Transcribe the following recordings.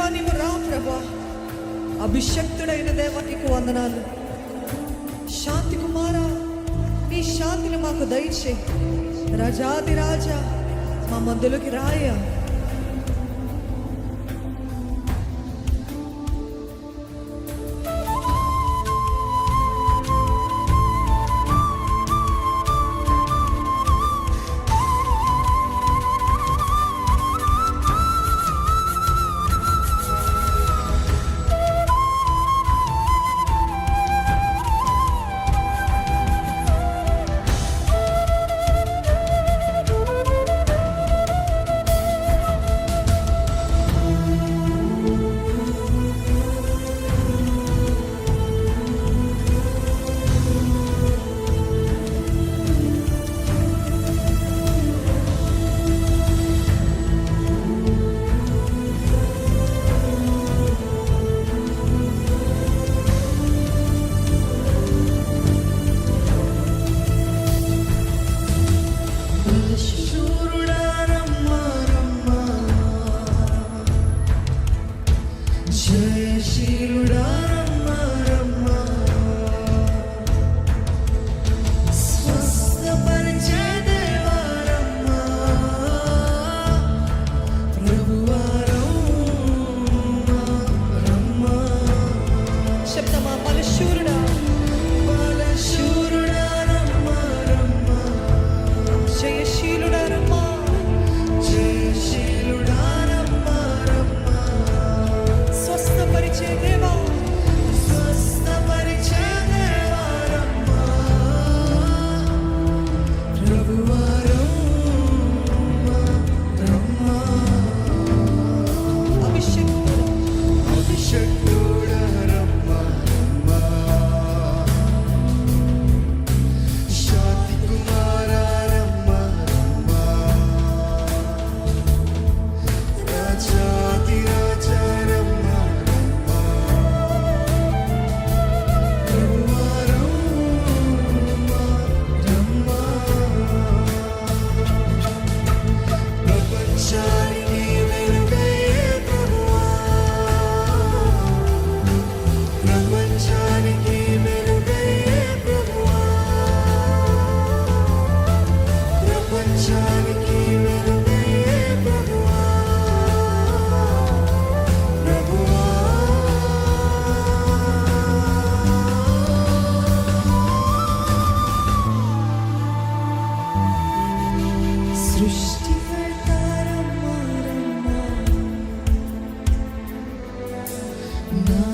దేవా నీవు రా ప్రభా. అభిషక్తుడైన దేవా నీకు వందనాలు. శాంతి కుమారా నీ శాంతిని మాకు దయచే రజాది రాజా మా మందులకి రాయా.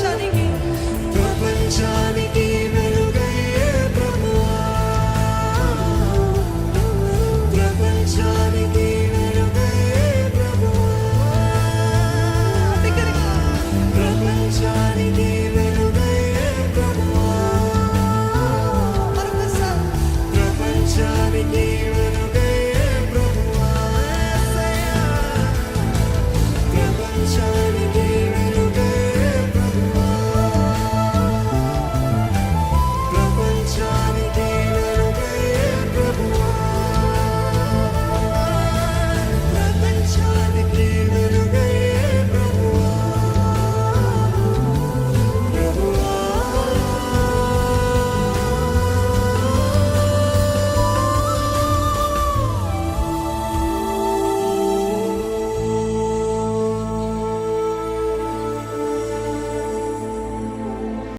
Shining Shining here.